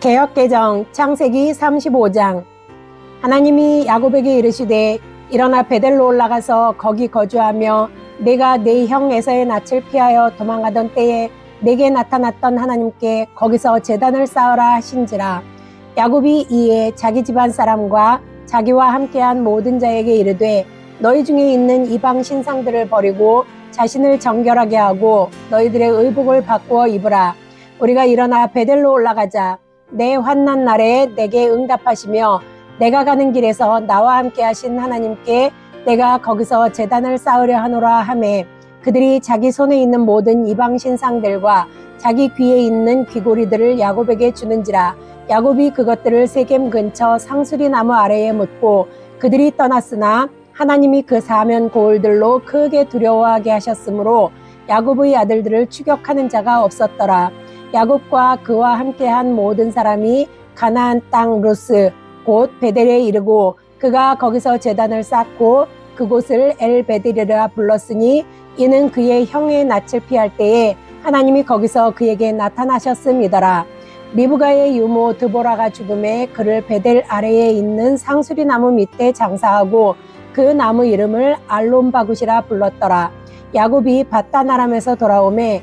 개혁개정 창세기 35장. 하나님이 야곱에게 이르시되 일어나 베델로 올라가서 거기 거주하며 내가 내 형 에서의 낯을 피하여 도망가던 때에 내게 나타났던 하나님께 거기서 제단을 쌓으라 하신지라. 야곱이 이에 자기 집안 사람과 자기와 함께한 모든 자에게 이르되 너희 중에 있는 이방 신상들을 버리고 자신을 정결하게 하고 너희들의 의복을 바꾸어 입으라. 우리가 일어나 베델로 올라가자 내 환난 날에 내게 응답하시며 내가 가는 길에서 나와 함께 하신 하나님께 내가 거기서 재단을 쌓으려 하노라 하매 그들이 자기 손에 있는 모든 이방 신상들과 자기 귀에 있는 귀고리들을 야곱에게 주는지라 야곱이 그것들을 세겜 근처 상수리 나무 아래에 묻고 그들이 떠났으나 하나님이 그 사면 고을들로 크게 두려워하게 하셨으므로 야곱의 아들들을 추격하는 자가 없었더라. 야곱과 그와 함께한 모든 사람이 가나안 땅 루스 곧 베델에 이르고 그가 거기서 제단을 쌓고 그곳을 엘 베델이라 불렀으니 이는 그의 형의 낯을 피할 때에 하나님이 거기서 그에게 나타나셨음이더라. 리브가의 유모 드보라가 죽음에 그를 베델 아래에 있는 상수리 나무 밑에 장사하고 그 나무 이름을 알론바굿이라 불렀더라. 야곱이 바다나람에서 돌아오매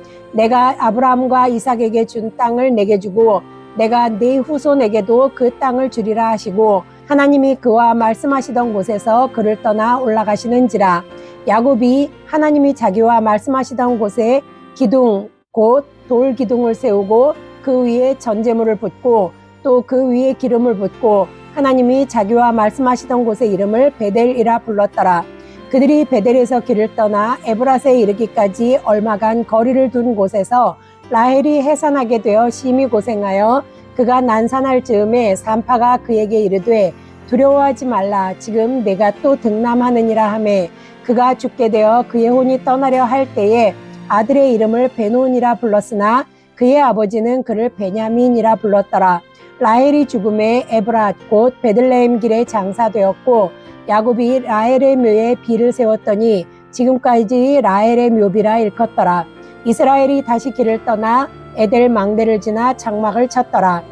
내가 아브라함과 이삭에게 준 땅을 내게 주고 내가 네 후손에게도 그 땅을 주리라 하시고 하나님이 그와 말씀하시던 곳에서 그를 떠나 올라가시는지라 야곱이 하나님이 자기와 말씀하시던 곳에 기둥 곧 돌 기둥을 세우고 그 위에 전제물을 붓고 또 그 위에 기름을 붓고 하나님이 자기와 말씀하시던 곳의 이름을 베델이라 불렀더라. 그들이 베델에서 길을 떠나 에브라스에 이르기까지 얼마간 거리를 둔 곳에서 라헬이 해산하게 되어 심히 고생하여 그가 난산할 즈음에 산파가 그에게 이르되 두려워하지 말라. 지금 내가 또 등남하느니라 하매 그가 죽게 되어 그의 혼이 떠나려 할 때에 아들의 이름을 베논이라 불렀으나 그의 아버지는 그를 베냐민이라 불렀더라. 라헬이 죽음에 에브랏 곧 베들레헴 길에 장사되었고 야곱이 라헬의 묘에 비를 세웠더니 지금까지 라헬의 묘비라 일컫더라. 이스라엘이 다시 길을 떠나 에델 망대를 지나 장막을 쳤더라.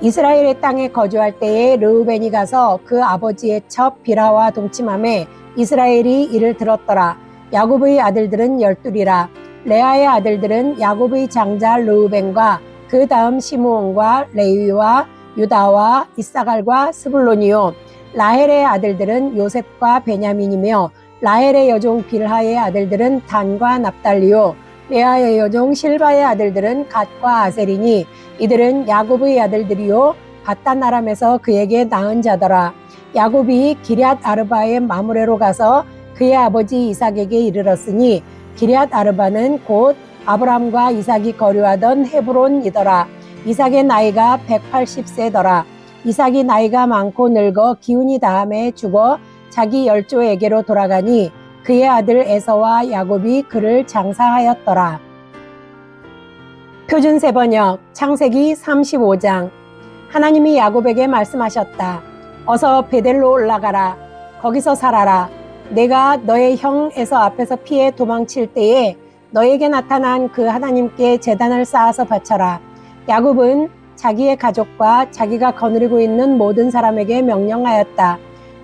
이스라엘의 땅에 거주할 때에 르우벤이 가서 그 아버지의 첩 비라와 동침함에 이스라엘이 이를 들었더라. 야곱의 아들들은 열둘이라. 레아의 아들들은 야곱의 장자 르우벤과 그 다음 시므온과 레위와 유다와 이사갈과 스불론이요. 라헬의 아들들은 요셉과 베냐민이며 라헬의 여종 빌하의 아들들은 단과 납달리요. 레아의 여종 실바의 아들들은 갓과 아셀이니 이들은 야곱의 아들들이요 바단나람에서 그에게 낳은 자더라. 야곱이 기럇 아르바의 마무레로 가서 그의 아버지 이삭에게 이르렀으니 기럇 아르바는 곧 아브람과 이삭이 거류하던 헤브론이더라. 이삭의 나이가 180세더라. 이삭이 나이가 많고 늙어 기운이 다함에 죽어 자기 열조에게로 돌아가니 그의 아들 에서와 야곱이 그를 장사하였더라. 표준 세번역 창세기 35장 하나님이 야곱에게 말씀하셨다. 어서 베델로 올라가라. 거기서 살아라. 내가 너의 형 에서 앞에서 피해 도망칠 때에 너에게 나타난 그 하나님께 재단을 쌓아서 바쳐라. 야곱은 자기의 가족과 자기가 거느리고 있는 모든 사람에게 명령하였다.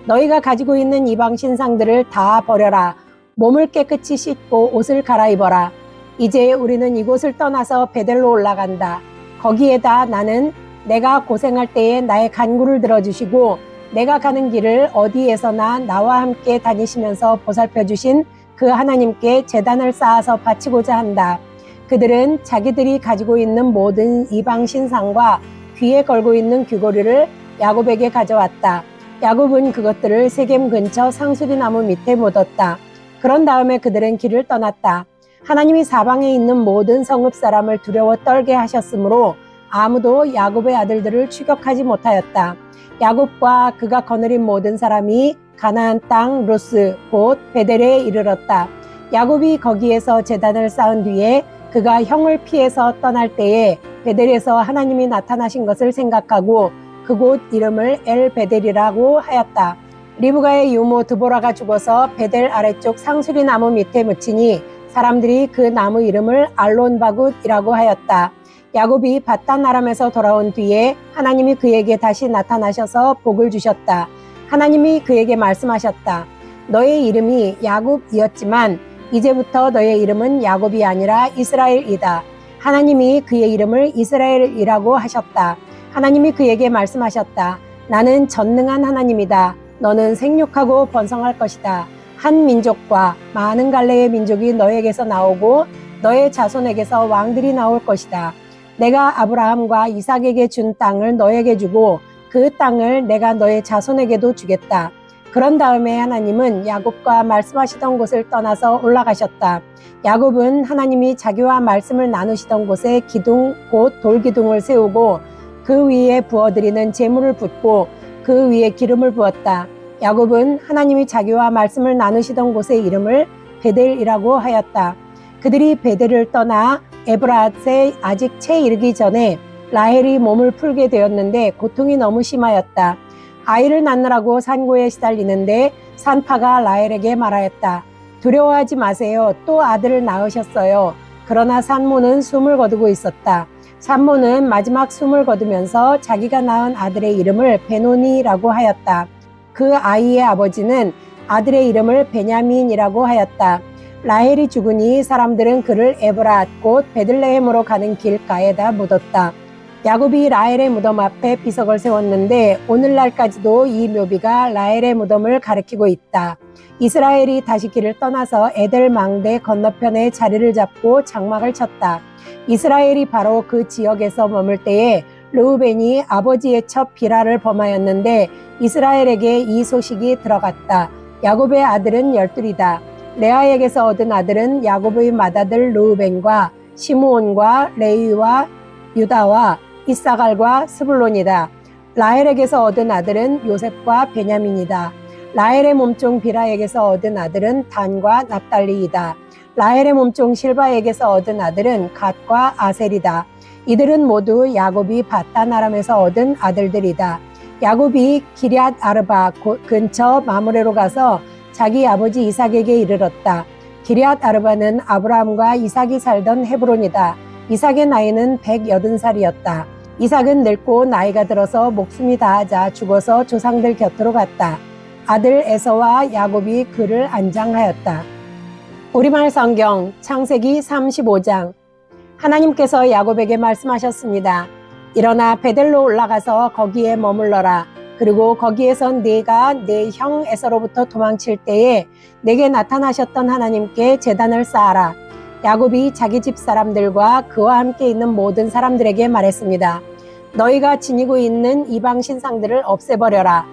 너희가 가지고 있는 이방 신상들을 다 버려라. 몸을 깨끗이 씻고 옷을 갈아입어라. 이제 우리는 이곳을 떠나서 베델로 올라간다. 거기에다 나는 내가 고생할 때에 나의 간구를 들어주시고 내가 가는 길을 어디에서나 나와 함께 다니시면서 보살펴 주신 그 하나님께 재단을 쌓아서 바치고자 한다. 그들은 자기들이 가지고 있는 모든 이방 신상과 귀에 걸고 있는 귀고리를 야곱에게 가져왔다. 야곱은 그것들을 세겜 근처 상수리 나무 밑에 묻었다. 그런 다음에 그들은 길을 떠났다. 하나님이 사방에 있는 모든 성읍 사람을 두려워 떨게 하셨으므로 아무도 야곱의 아들들을 추격하지 못하였다. 야곱과 그가 거느린 모든 사람이 가나안 땅 루스 곧 베델에 이르렀다. 야곱이 거기에서 제단을 쌓은 뒤에 그가 형을 피해서 떠날 때에 베델에서 하나님이 나타나신 것을 생각하고 그곳 이름을 엘 베델이라고 하였다. 리브가의 유모 드보라가 죽어서 베델 아래쪽 상수리 나무 밑에 묻히니 사람들이 그 나무 이름을 알론바굿이라고 하였다. 야곱이 바단 아람에서 돌아온 뒤에 하나님이 그에게 다시 나타나셔서 복을 주셨다. 하나님이 그에게 말씀하셨다. 너의 이름이 야곱이었지만 이제부터 너의 이름은 야곱이 아니라 이스라엘이다. 하나님이 그의 이름을 이스라엘이라고 하셨다. 하나님이 그에게 말씀하셨다. 나는 전능한 하나님이다. 너는 생육하고 번성할 것이다. 한 민족과 많은 갈래의 민족이 너에게서 나오고 너의 자손에게서 왕들이 나올 것이다. 내가 아브라함과 이삭에게 준 땅을 너에게 주고 그 땅을 내가 너의 자손에게도 주겠다. 그런 다음에 하나님은 야곱과 말씀하시던 곳을 떠나서 올라가셨다. 야곱은 하나님이 자기와 말씀을 나누시던 곳에 기둥 곧 돌기둥을 세우고 그 위에 부어드리는 재물을 붓고 그 위에 기름을 부었다. 야곱은 하나님이 자기와 말씀을 나누시던 곳의 이름을 베델이라고 하였다. 그들이 베델을 떠나 에브라스에 아직 채 이르기 전에 라헬이 몸을 풀게 되었는데 고통이 너무 심하였다. 아이를 낳느라고 산고에 시달리는데 산파가 라헬에게 말하였다. 두려워하지 마세요. 또 아들을 낳으셨어요. 그러나 산모는 숨을 거두고 있었다. 산모는 마지막 숨을 거두면서 자기가 낳은 아들의 이름을 베노니라고 하였다. 그 아이의 아버지는 아들의 이름을 베냐민이라고 하였다. 라헬이 죽으니 사람들은 그를 에브랏 곧 베들레헴으로 가는 길가에다 묻었다. 야곱이 라헬의 무덤 앞에 비석을 세웠는데 오늘날까지도 이 묘비가 라헬의 무덤을 가리키고 있다. 이스라엘이 다시 길을 떠나서 에델 망대 건너편에 자리를 잡고 장막을 쳤다. 이스라엘이 바로 그 지역에서 머물 때에 르우벤이 아버지의 첩 비라를 범하였는데 이스라엘에게 이 소식이 들어갔다. 야곱의 아들은 열둘이다. 레아에게서 얻은 아들은 야곱의 맏아들 르우벤과 시므온과 레위와 유다와 이사갈과 스불론이다. 라헬에게서 얻은 아들은 요셉과 베냐민이다. 라헬의 몸종 비라에게서 얻은 아들은 단과 납달리이다. 라헬의 몸종 실바에게서 얻은 아들은 갓과 아셀이다. 이들은 모두 야곱이 바단 아람에서 얻은 아들들이다. 야곱이 기럇 아르바 근처 마므레로 가서 자기 아버지 이삭에게 이르렀다. 기럇 아르바는 아브라함과 이삭이 살던 헤브론이다. 이삭의 나이는 180살이었다. 이삭은 늙고 나이가 들어서 목숨이 다하자 죽어서 조상들 곁으로 갔다. 아들 에서와 야곱이 그를 안장하였다. 우리말 성경 창세기 35장 하나님께서 야곱에게 말씀하셨습니다. 일어나 베델로 올라가서 거기에 머물러라. 그리고 거기에선 네가 내 형 에서로부터 도망칠 때에 내게 나타나셨던 하나님께 재단을 쌓아라. 야곱이 자기 집 사람들과 그와 함께 있는 모든 사람들에게 말했습니다. 너희가 지니고 있는 이방 신상들을 없애버려라.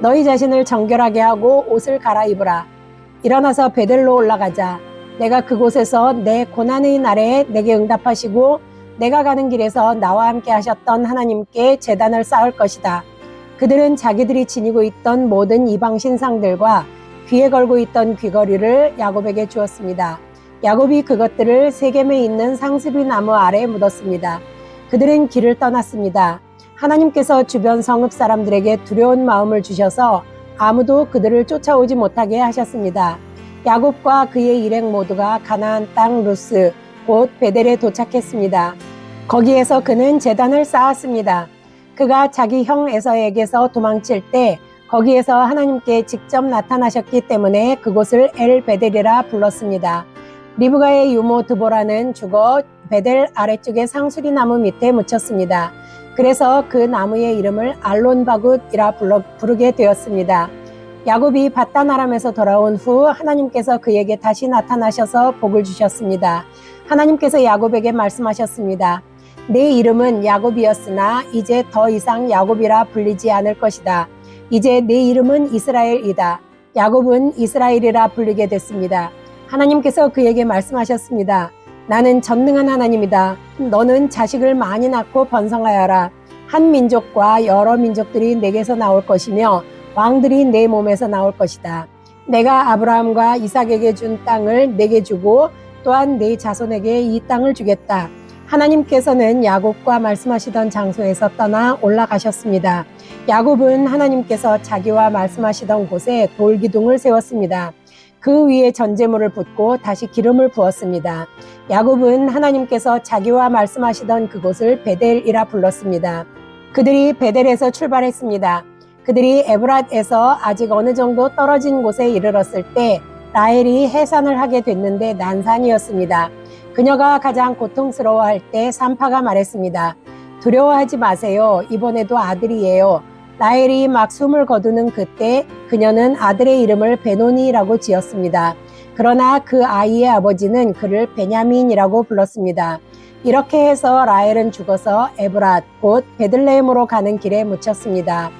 너희 자신을 정결하게 하고 옷을 갈아입으라. 일어나서 베델로 올라가자. 내가 그곳에서 내 고난의 날에 내게 응답하시고 내가 가는 길에서 나와 함께 하셨던 하나님께 재단을 쌓을 것이다. 그들은 자기들이 지니고 있던 모든 이방 신상들과 귀에 걸고 있던 귀걸이를 야곱에게 주었습니다. 야곱이 그것들을 세겜에 있는 상수리 나무 아래에 묻었습니다. 그들은 길을 떠났습니다. 하나님께서 주변 성읍 사람들에게 두려운 마음을 주셔서 아무도 그들을 쫓아오지 못하게 하셨습니다. 야곱과 그의 일행 모두가 가나안 땅 루스 곧 베델에 도착했습니다. 거기에서 그는 재단을 쌓았습니다. 그가 자기 형 에서에게서 도망칠 때 거기에서 하나님께 직접 나타나셨기 때문에 그곳을 엘 베델이라 불렀습니다. 리브가의 유모 드보라는 죽어 베델 아래쪽의 상수리 나무 밑에 묻혔습니다. 그래서 그 나무의 이름을 알론바굿이라 불러, 부르게 되었습니다. 야곱이 바단 아람에서 돌아온 후 하나님께서 그에게 다시 나타나셔서 복을 주셨습니다. 하나님께서 야곱에게 말씀하셨습니다. 내 이름은 야곱이었으나 이제 더 이상 야곱이라 불리지 않을 것이다. 이제 내 이름은 이스라엘이다. 야곱은 이스라엘이라 불리게 됐습니다. 하나님께서 그에게 말씀하셨습니다. 나는 전능한 하나님이다. 너는 자식을 많이 낳고 번성하여라. 한 민족과 여러 민족들이 내게서 나올 것이며 왕들이 내 몸에서 나올 것이다. 내가 아브라함과 이삭에게 준 땅을 내게 주고 또한 내 자손에게 이 땅을 주겠다. 하나님께서는 야곱과 말씀하시던 장소에서 떠나 올라가셨습니다. 야곱은 하나님께서 자기와 말씀하시던 곳에 돌기둥을 세웠습니다. 그 위에 전제물을 붓고 다시 기름을 부었습니다. 야곱은 하나님께서 자기와 말씀하시던 그곳을 베델이라 불렀습니다. 그들이 베델에서 출발했습니다. 그들이 에브랏에서 아직 어느 정도 떨어진 곳에 이르렀을 때 라헬이 해산을 하게 됐는데 난산이었습니다. 그녀가 가장 고통스러워할 때 산파가 말했습니다. 두려워하지 마세요. 이번에도 아들이에요. 라헬이 막 숨을 거두는 그때 그녀는 아들의 이름을 베노니라고 지었습니다. 그러나 그 아이의 아버지는 그를 베냐민이라고 불렀습니다. 이렇게 해서 라헬은 죽어서 에브랏 곧 베들레헴으로 가는 길에 묻혔습니다.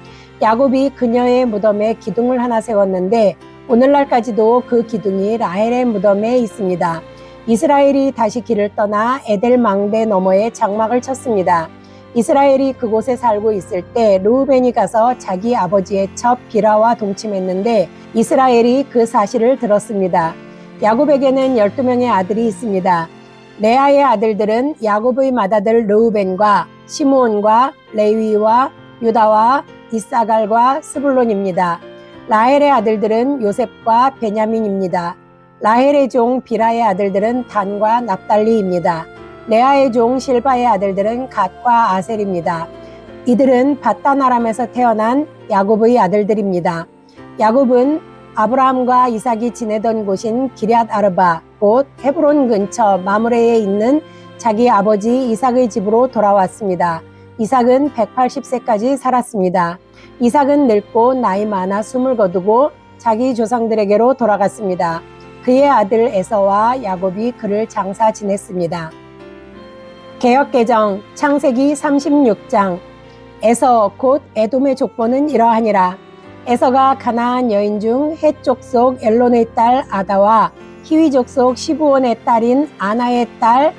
야곱이 그녀의 무덤에 기둥을 하나 세웠는데 오늘날까지도 그 기둥이 라헬의 무덤에 있습니다. 이스라엘이 다시 길을 떠나 에델 망대 너머에 장막을 쳤습니다. 이스라엘이 그곳에 살고 있을 때 루벤이 가서 자기 아버지의 첩 비라와 동침했는데 이스라엘이 그 사실을 들었습니다. 야곱에게는 12명의 아들이 있습니다. 레아의 아들들은 야곱의 맏아들 르우벤과 시므온과 레위와 유다와 이사갈과 스불론입니다. 라헬의 아들들은 요셉과 베냐민입니다. 라헬의 종 비라의 아들들은 단과 납달리입니다. 레아의 종 실바의 아들들은 갓과 아셀입니다. 이들은 바다나람에서 태어난 야곱의 아들들입니다. 야곱은 아브라함과 이삭이 지내던 곳인 기럇 아르바 곧 헤브론 근처 마므레에 있는 자기 아버지 이삭의 집으로 돌아왔습니다. 이삭은 180세까지 살았습니다. 이삭은 늙고 나이 많아 숨을 거두고 자기 조상들에게로 돌아갔습니다. 그의 아들 에서와 야곱이 그를 장사 지냈습니다. 개혁개정 창세기 36장 에서 곧 에돔의 족보는 이러하니라. 에서가 가나안 여인 중 헷족속 엘론의 딸 아다와 히위 족 속 시부온의 딸인 아나의 딸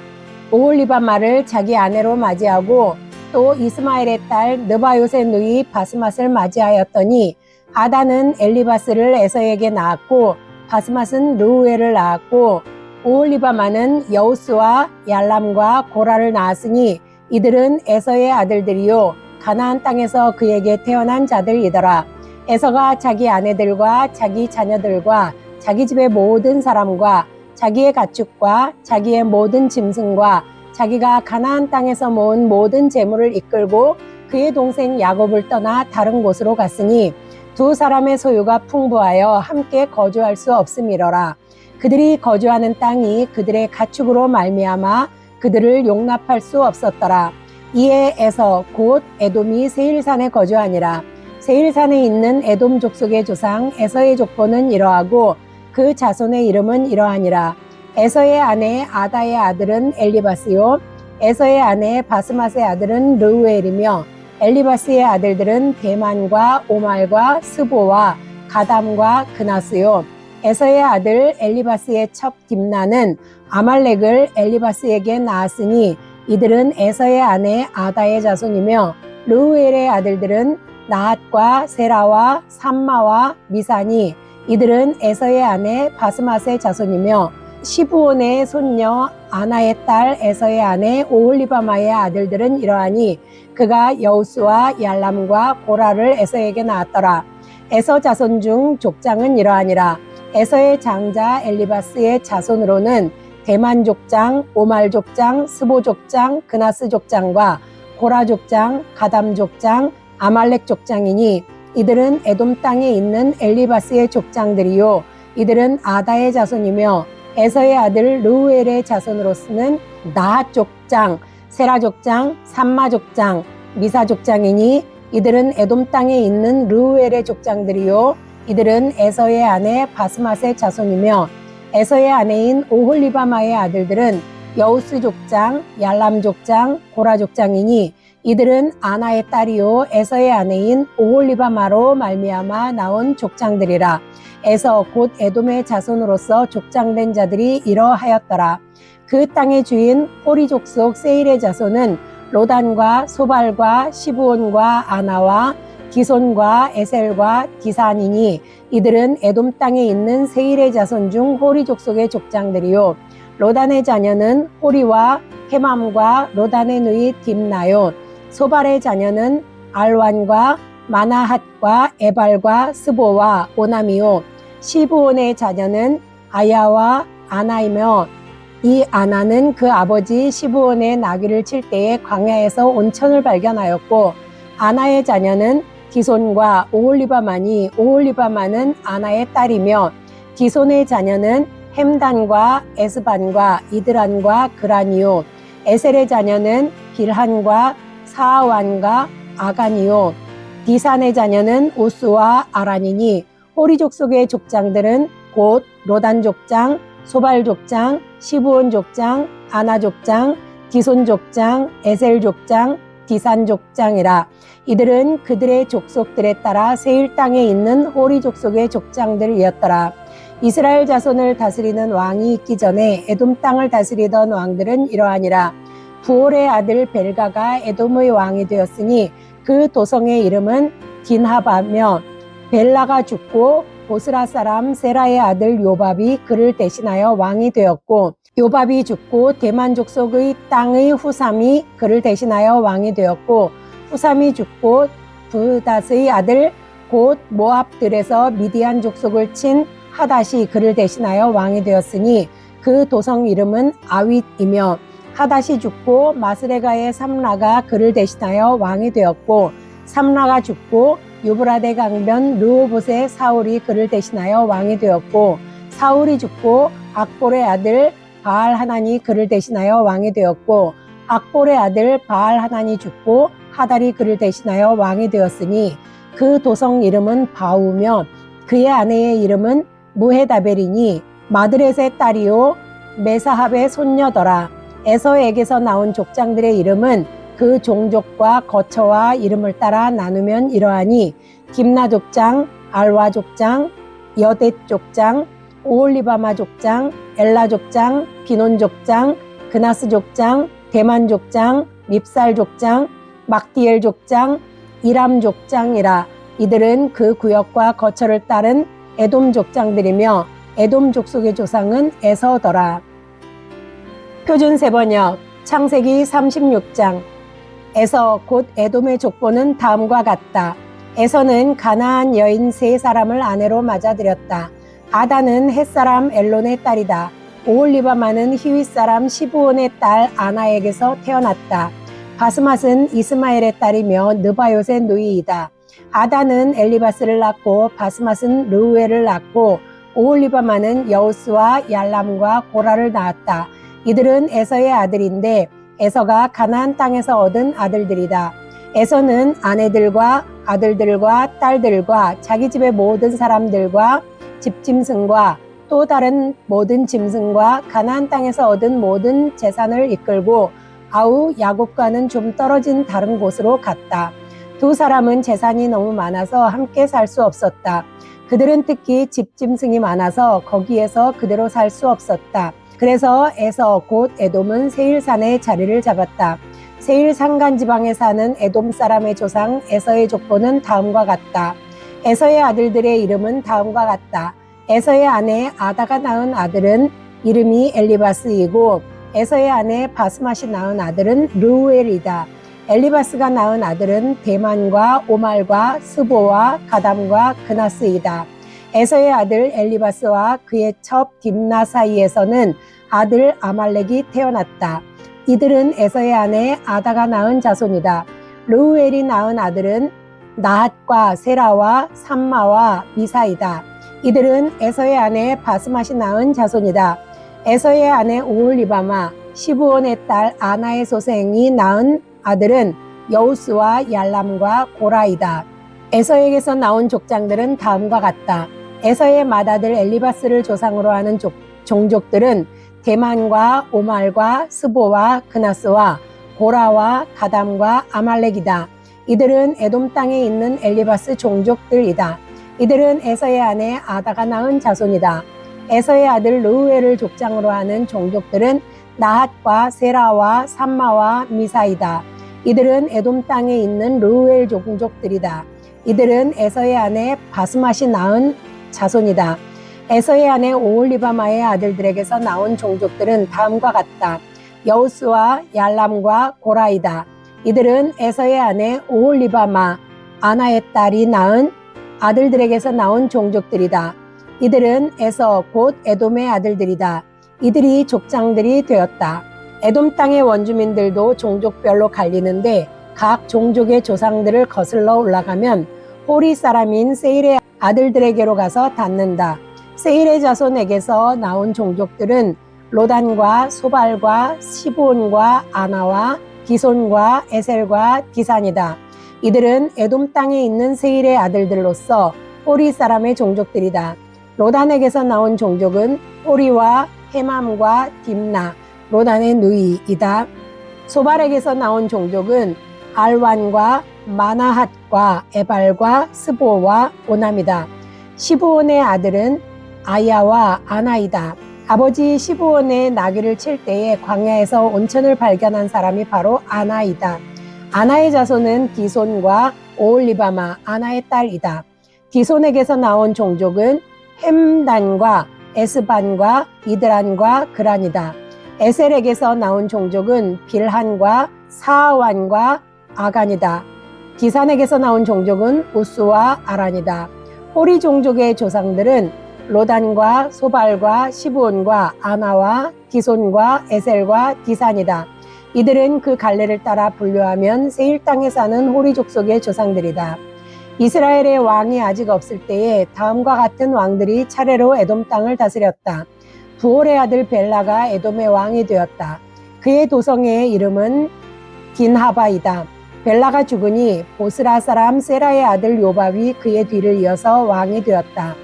오홀리바마를 자기 아내로 맞이하고 또 이스마엘의 딸 느바요의 누이 바스맛을 맞이하였더니 아다는 엘리바스를 에서에게 낳았고 바스맛은 르우엘을 낳았고 오홀리바마는 여우스와 얄람과 고라를 낳았으니 이들은 에서의 아들들이요 가나안 땅에서 그에게 태어난 자들이더라. 에서가 자기 아내들과 자기 자녀들과 자기 집의 모든 사람과 자기의 가축과 자기의 모든 짐승과 자기가 가나안 땅에서 모은 모든 재물을 이끌고 그의 동생 야곱을 떠나 다른 곳으로 갔으니 두 사람의 소유가 풍부하여 함께 거주할 수 없음이러라. 그들이 거주하는 땅이 그들의 가축으로 말미암아 그들을 용납할 수 없었더라. 이에 에서 곧 에돔이 세일산에 거주하니라. 세일산에 있는 에돔 족속의 조상 에서의 족보는 이러하고 그 자손의 이름은 이러하니라. 에서의 아내 아다의 아들은 엘리바스요. 에서의 아내 바스맛의 아들은 르우엘이며 엘리바스의 아들들은 대만과 오말과 스보와 가담과 그나스요. 에서의 아들 엘리바스의 첩 딥나는 아말렉을 엘리바스에게 낳았으니 이들은 에서의 아내 아다의 자손이며 르우엘의 아들들은 나핫과 세라와 삼마와 미사니 이들은 에서의 아내 바스맛의 자손이며 시부온의 손녀 아나의 딸 에서의 아내 오홀리바마의 아들들은 이러하니 그가 여우스와 얄람과 고라를 에서에게 낳았더라. 에서 자손 중 족장은 이러하니라. 에서의 장자 엘리바스의 자손으로는 대만 족장, 오말 족장, 스보 족장, 그나스 족장과 고라 족장, 가담 족장, 아말렉 족장이니 이들은 에돔 땅에 있는 엘리바스의 족장들이요. 이들은 아다의 자손이며 에서의 아들 르우엘의 자손으로서는 나핫 족장, 세라 족장, 삼마 족장, 미사 족장이니 이들은 에돔 땅에 있는 르우엘의 족장들이요 이들은 에서의 아내 바스맛의 자손이며 에서의 아내인 오홀리바마의 아들들은 여우스 족장, 얄람 족장, 고라 족장이니 이들은 아나의 딸이요 에서의 아내인 오홀리바마로 말미암아 나온 족장들이라. 에서 곧 에돔의 자손으로서 족장된 자들이 이러하였더라. 그 땅의 주인 호리 족속 세일의 자손은 로단과 소발과 시부온과 아나와 기손과 에셀과 디산이니 이들은 에돔 땅에 있는 세일의 자손 중 호리 족속의 족장들이요. 로단의 자녀는 호리와 헤맘과 로단의 누이 딥나요. 소발의 자녀는 알완과 마나핫과 에발과 스보와 오나미요. 시부온의 자녀는 아야와 아나이며 이 아나는 그 아버지 시부온의 나귀를 칠 때에 광야에서 온천을 발견하였고 아나의 자녀는 디손과 오홀리바만이 오홀리바만은 아나의 딸이며 디손의 자녀는 햄단과 에스반과 이드란과 그라니요. 에셀의 자녀는 빌한과 사아완과 아가니요. 디산의 자녀는 우스와 아란이니 호리 족 속의 족장들은 곧 로단 족장, 소발 족장, 시부온 족장, 아나 족장, 디손 족장, 에셀 족장, 디산 족장이라 이들은 그들의 족속들에 따라 세일 땅에 있는 호리 족속의 족장들이었더라. 이스라엘 자손을 다스리는 왕이 있기 전에 에돔 땅을 다스리던 왕들은 이러하니라. 부올의 아들 벨가가 에돔의 왕이 되었으니 그 도성의 이름은 딘하바며 벨라가 죽고 보스라 사람 세라의 아들 요밥이 그를 대신하여 왕이 되었고 요밥이 죽고 대만 족속의 땅의 후삼이 그를 대신하여 왕이 되었고 후삼이 죽고 부닷의 아들 곧 모압들에서 미디안 족속을 친 하닷이 그를 대신하여 왕이 되었으니 그 도성 이름은 아윗이며 하닷이 죽고 마스레가의 삼라가 그를 대신하여 왕이 되었고 삼라가 죽고 유브라데 강변 르호봇의 사울이 그를 대신하여 왕이 되었고 사울이 죽고 악볼의 아들 바알 하나니 그를 대신하여 왕이 되었고 악볼의 아들 바알 하나니 죽고 하달이 그를 대신하여 왕이 되었으니 그 도성 이름은 바우며 그의 아내의 이름은 무헤다벨이니 마드렛의 딸이요 메사합의 손녀더라. 에서에게서 나온 족장들의 이름은 그 종족과 거처와 이름을 따라 나누면 이러하니 김나 족장, 알와 족장, 여댓 족장, 오올리바마 족장, 엘라 족장, 비논 족장, 그나스 족장, 대만 족장, 밉살 족장, 막디엘 족장, 이람 족장이라 이들은 그 구역과 거처를 따른 에돔 족장들이며 에돔 족속의 조상은 에서더라. 표준 세번역 창세기 36장 에서 곧 에돔의 족보는 다음과 같다. 에서는 가나안 여인 세 사람을 아내로 맞아들였다. 아다는 햇사람 엘론의 딸이다. 오올리바마는 히윗 사람 시부온의 딸 아나에게서 태어났다. 바스맛은 이스마엘의 딸이며 느바요의 누이이다. 아다는 엘리바스를 낳고 바스맛은 르우엘을 낳고 오올리바마는 여우스와 얄람과 고라를 낳았다. 이들은 에서의 아들인데 에서가 가나안 땅에서 얻은 아들들이다. 에서는 아내들과 아들들과 딸들과 자기 집의 모든 사람들과 집짐승과 또 다른 모든 짐승과 가나안 땅에서 얻은 모든 재산을 이끌고 아우 야곱과는 좀 떨어진 다른 곳으로 갔다. 두 사람은 재산이 너무 많아서 함께 살 수 없었다. 그들은 특히 집짐승이 많아서 거기에서 그대로 살 수 없었다. 그래서 에서 곧 에돔은 세일산에 자리를 잡았다. 세일 산간 지방에 사는 에돔 사람의 조상 에서의 족보는 다음과 같다. 에서의 아들들의 이름은 다음과 같다. 에서의 아내 아다가 낳은 아들은 이름이 엘리바스이고 에서의 아내 바스맛이 낳은 아들은 르우엘이다. 엘리바스가 낳은 아들은 대만과 오말과 스보와 가담과 그나스이다. 에서의 아들 엘리바스와 그의 첩 딥나 사이에서는 아들 아말렉이 태어났다. 이들은 에서의 아내 아다가 낳은 자손이다. 르우엘이 낳은 아들은 나핫과 세라와 삼마와 미사이다. 이들은 에서의 아내 바스맛이 낳은 자손이다. 에서의 아내 오올리바마, 시부온의 딸 아나의 소생이 낳은 아들은 여우스와 얄람과 고라이다. 에서에게서 나온 족장들은 다음과 같다. 에서의 맏아들 엘리바스를 조상으로 하는 족, 종족들은 대만과 오말과 스보와 그나스와 고라와 가담과 아말렉이다. 이들은 에돔 땅에 있는 엘리바스 종족들이다. 이들은 에서의 아내 아다가 낳은 자손이다. 에서의 아들 르우엘을 족장으로 하는 종족들은 나핫과 세라와 삼마와 미사이다. 이들은 에돔 땅에 있는 르우엘 종족들이다. 이들은 에서의 아내 바스맛이 낳은 자손이다. 에서의 아내 오올리바마의 아들들에게서 나온 종족들은 다음과 같다. 여우스와 얄람과 고라이다. 이들은 에서의 아내 오올리바마 아나의 딸이 낳은 아들들에게서 나온 종족들이다. 이들은 에서 곧 에돔의 아들들이다. 이들이 족장들이 되었다. 에돔 땅의 원주민들도 종족별로 갈리는데 각 종족의 조상들을 거슬러 올라가면 호리 사람인 세일의 아들들에게로 가서 닿는다. 세일의 자손에게서 나온 종족들은 로단과 소발과 시브온과 아나와 기손과 에셀과 디산이다. 이들은 에돔 땅에 있는 세일의 아들들로서 호리 사람의 종족들이다. 로단에게서 나온 종족은 호리와 헤맘과 딥나, 로단의 누이이다. 소발에게서 나온 종족은 알완과 마나핫과 에발과 스보와 오남이다. 시브온의 아들은 아야와 아나이다. 아버지 시브온의 나귀를 칠 때에 광야에서 온천을 발견한 사람이 바로 아나이다. 아나의 자손은 디손과 오올리바마 아나의 딸이다. 디손에게서 나온 종족은 햄단과 에스반과 이드란과 그란이다. 에셀에게서 나온 종족은 빌한과 사완과 아간이다. 디산에게서 나온 종족은 우스와 아란이다. 호리 종족의 조상들은 로단과 소발과 시브온과 아나와 디손과 에셀과 디산이다. 이들은 그 갈래를 따라 분류하면 세일 땅에 사는 호리 족속의 조상들이다. 이스라엘의 왕이 아직 없을 때에 다음과 같은 왕들이 차례로 에돔 땅을 다스렸다. 부올의 아들 벨라가 에돔의 왕이 되었다. 그의 도성의 이름은 딘하바이다. 벨라가 죽으니 보스라 사람 세라의 아들 요밥이 그의 뒤를 이어서 왕이 되었다.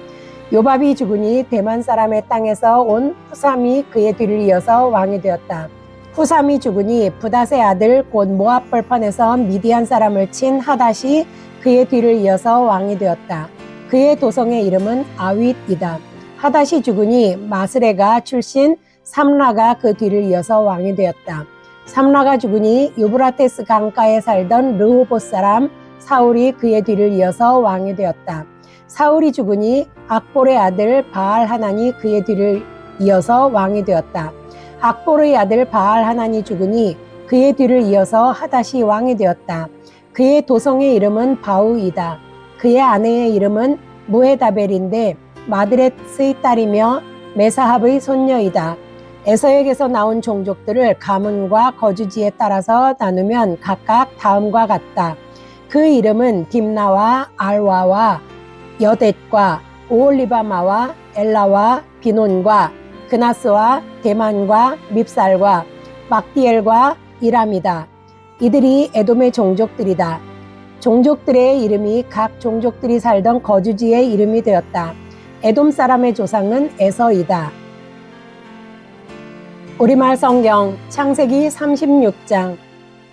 요밥이 죽으니 대만 사람의 땅에서 온 후삼이 그의 뒤를 이어서 왕이 되었다. 후삼이 죽으니 부닷의 아들 곧 모압 벌판에서 미디안 사람을 친 하닷이 그의 뒤를 이어서 왕이 되었다. 그의 도성의 이름은 아윗이다. 하닷이 죽으니 마스레가 출신 삼라가 그 뒤를 이어서 왕이 되었다. 삼라가 죽으니 유브라테스 강가에 살던 르호봇 사람 사울이 그의 뒤를 이어서 왕이 되었다. 사울이 죽으니 악볼의 아들 바알 하나니 그의 뒤를 이어서 왕이 되었다. 악볼의 아들 바알 하나니 죽으니 그의 뒤를 이어서 하닷이 왕이 되었다. 그의 도성의 이름은 바우이다. 그의 아내의 이름은 무헤다벨인데 마드렛의 딸이며 메사합의 손녀이다. 에서에게서 나온 종족들을 가문과 거주지에 따라서 나누면 각각 다음과 같다. 그 이름은 딥나와 알와와 여댓과 오올리바마와 엘라와 비논과 그나스와 대만과 밉살과 막디엘과 이람이다. 이들이 에돔의 종족들이다. 종족들의 이름이 각 종족들이 살던 거주지의 이름이 되었다. 에돔 사람의 조상은 에서이다. 우리말 성경 창세기 36장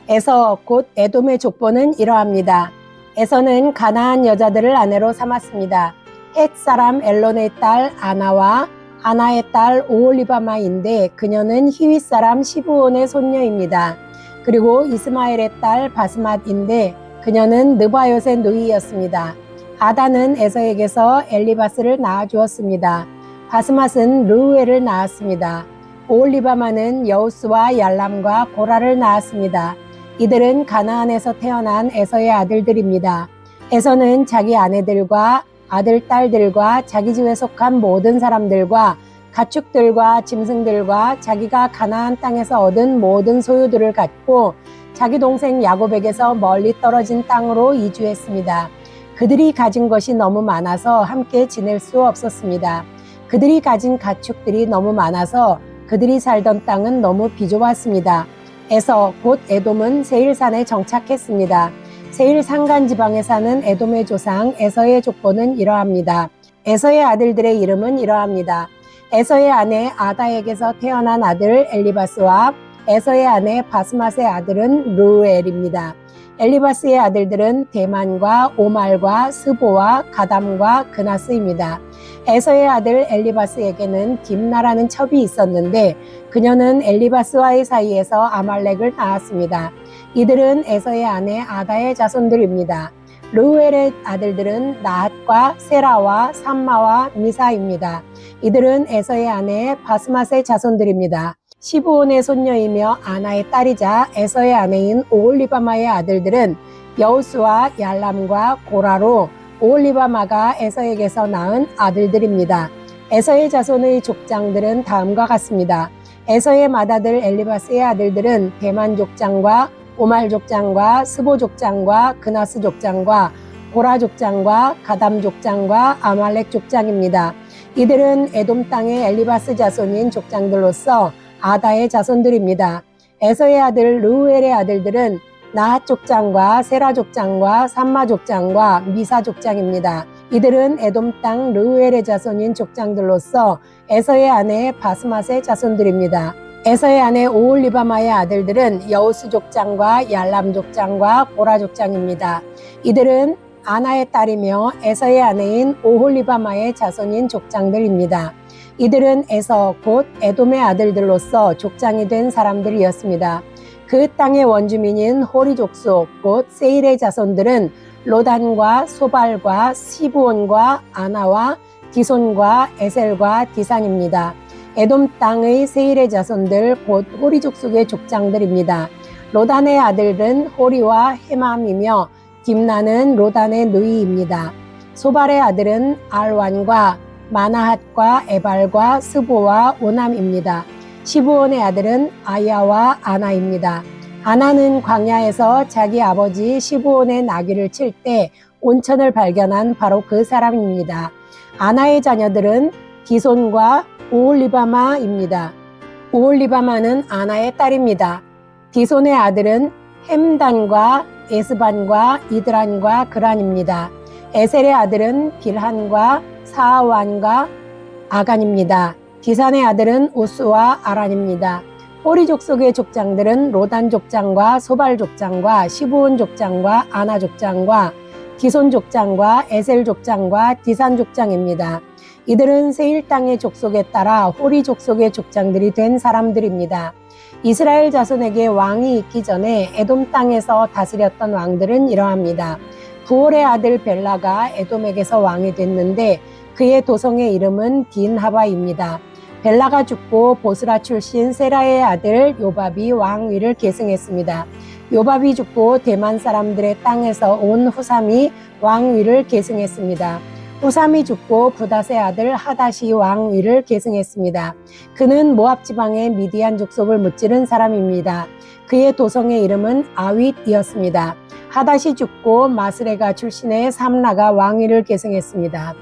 에서 곧 에돔의 족보는 이러합니다. 에서는 가나안 여자들을 아내로 삼았습니다. 헷 사람 엘론의 딸 아나와 아나의 딸 오올리바마인데 그녀는 히윗 사람 시브온의 손녀입니다. 그리고 이스마엘의 딸 바스맛인데 그녀는 느바요의 누이였습니다. 아다는 에서에게서 엘리바스를 낳아주었습니다. 바스맛은 르우엘을 낳았습니다. 오올리바마는 여우스와 얄람과 고라를 낳았습니다. 이들은 가나안에서 태어난 에서의 아들들입니다. 에서는 자기 아내들과 아들, 딸들과 자기 집에 속한 모든 사람들과 가축들과 짐승들과 자기가 가나안 땅에서 얻은 모든 소유들을 갖고 자기 동생 야곱에게서 멀리 떨어진 땅으로 이주했습니다. 그들이 가진 것이 너무 많아서 함께 지낼 수 없었습니다. 그들이 가진 가축들이 너무 많아서 그들이 살던 땅은 너무 비좁았습니다. 에서 곧 에돔은 세일산에 정착했습니다. 세일 산간 지방에 사는 에돔의 조상 에서의 족보는 이러합니다. 에서의 아들들의 이름은 이러합니다. 에서의 아내 아다에게서 태어난 아들 엘리바스와 에서의 아내 바스맛의 아들은 루엘입니다. 엘리바스의 아들들은 대만과 오말과 스보와 가담과 그나스입니다. 에서의 아들 엘리바스에게는 김나라는 첩이 있었는데 그녀는 엘리바스와의 사이에서 아말렉을 낳았습니다. 이들은 에서의 아내 아다의 자손들입니다. 르우엘의 아들들은 나핫과 세라와 삼마와 미사입니다. 이들은 에서의 아내 바스맛의 자손들입니다. 시브온의 손녀이며 아나의 딸이자 에서의 아내인 오올리바마의 아들들은 여우스와 얄람과 고라로 오올리바마가 에서에게서 낳은 아들들입니다. 에서의 자손의 족장들은 다음과 같습니다. 에서의 맏아들 엘리바스의 아들들은 대만 족장과 오말 족장과 스보 족장과 그나스 족장과 고라 족장과 가담 족장과 아말렉 족장입니다. 이들은 에돔 땅의 엘리바스 자손인 족장들로서 아다의 자손들입니다. 에서의 아들 르우엘의 아들들은 나핫 족장과 세라 족장과 삼마 족장과 미사 족장입니다. 이들은 에돔 땅 르우엘의 자손인 족장들로서 에서의 아내 바스맛의 자손들입니다. 에서의 아내 오올리바마의 아들들은 여우스 족장과 얄람 족장과 보라 족장입니다. 이들은 아나의 딸이며 에서의 아내인 오홀리바마의 자손인 족장들입니다. 이들은 에서 곧 에돔의 아들들로서 족장이 된 사람들이었습니다. 그 땅의 원주민인 호리 족속 곧 세일의 자손들은 로단과 소발과 시브온과 아나와 디손과 에셀과 디산입니다. 에돔 땅의 세일의 자손들 곧 호리 족속의 족장들입니다. 로단의 아들은 호리와 헤맘이며 김나는 로단의 누이입니다. 소발의 아들은 알완과 마나핫과 에발과 스보와 오남입니다. 시브온의 아들은 아야와 아나입니다. 아나는 광야에서 자기 아버지 시브온의 나귀를 칠 때 온천을 발견한 바로 그 사람입니다. 아나의 자녀들은 디손과 오올리바마입니다. 오올리바마는 아나의 딸입니다. 디손의 아들은 햄단과 에스반과 이드란과 그란입니다. 에셀의 아들은 빌한과 사완과 아간입니다. 디산의 아들은 우스와 아란입니다. 호리 족 속의 족장들은 로단 족장과 소발 족장과 시부온 족장과 아나 족장과 디손 족장과 에셀 족장과 디산 족장입니다. 이들은 세일 땅의 족속에 따라 호리 족속의 족장들이 된 사람들입니다. 이스라엘 자손에게 왕이 있기 전에 에돔 땅에서 다스렸던 왕들은 이러합니다. 부올의 아들 벨라가 에돔에게서 왕이 됐는데 그의 도성의 이름은 딘하바입니다. 벨라가 죽고 보스라 출신 세라의 아들 요밥이 왕위를 계승했습니다. 요밥이 죽고 대만 사람들의 땅에서 온 후삼이 왕위를 계승했습니다. 후삼이 죽고 부닷의 아들 하닷이 왕위를 계승했습니다. 그는 모압 지방의 미디안 족속을 무찌른 사람입니다. 그의 도성의 이름은 아윗이었습니다. 하닷이 죽고 마스레가 출신의 삼라가 왕위를 계승했습니다.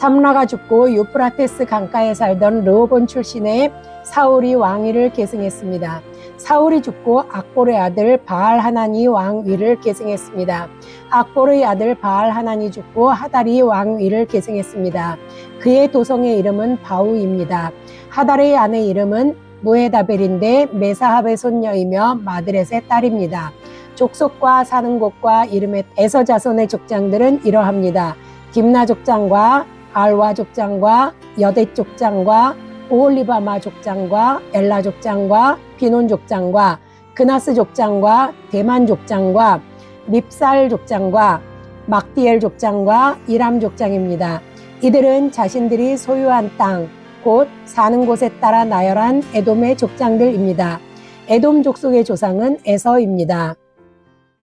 삼라가 죽고 유프라테스 강가에 살던 르호본 출신의 사울이 왕위를 계승했습니다. 사울이 죽고 악볼의 아들 바알 하나니 왕위를 계승했습니다. 악볼의 아들 바알 하나니 죽고 하달이 왕위를 계승했습니다. 그의 도성의 이름은 바우입니다. 하달의 아내 이름은 무에다벨인데 메사합의 손녀이며 마드렛의 딸입니다. 족속과 사는 곳과 이름의 에서 자손의 족장들은 이러합니다. 김나 족장과 알와 족장과 여대 족장과 오올리바마 족장과 엘라 족장과 비논 족장과 그나스 족장과 대만 족장과 립살 족장과 막디엘 족장과 이람 족장입니다. 이들은 자신들이 소유한 땅, 곧 사는 곳에 따라 나열한 에돔의 족장들입니다. 에돔 족속의 조상은 에서입니다.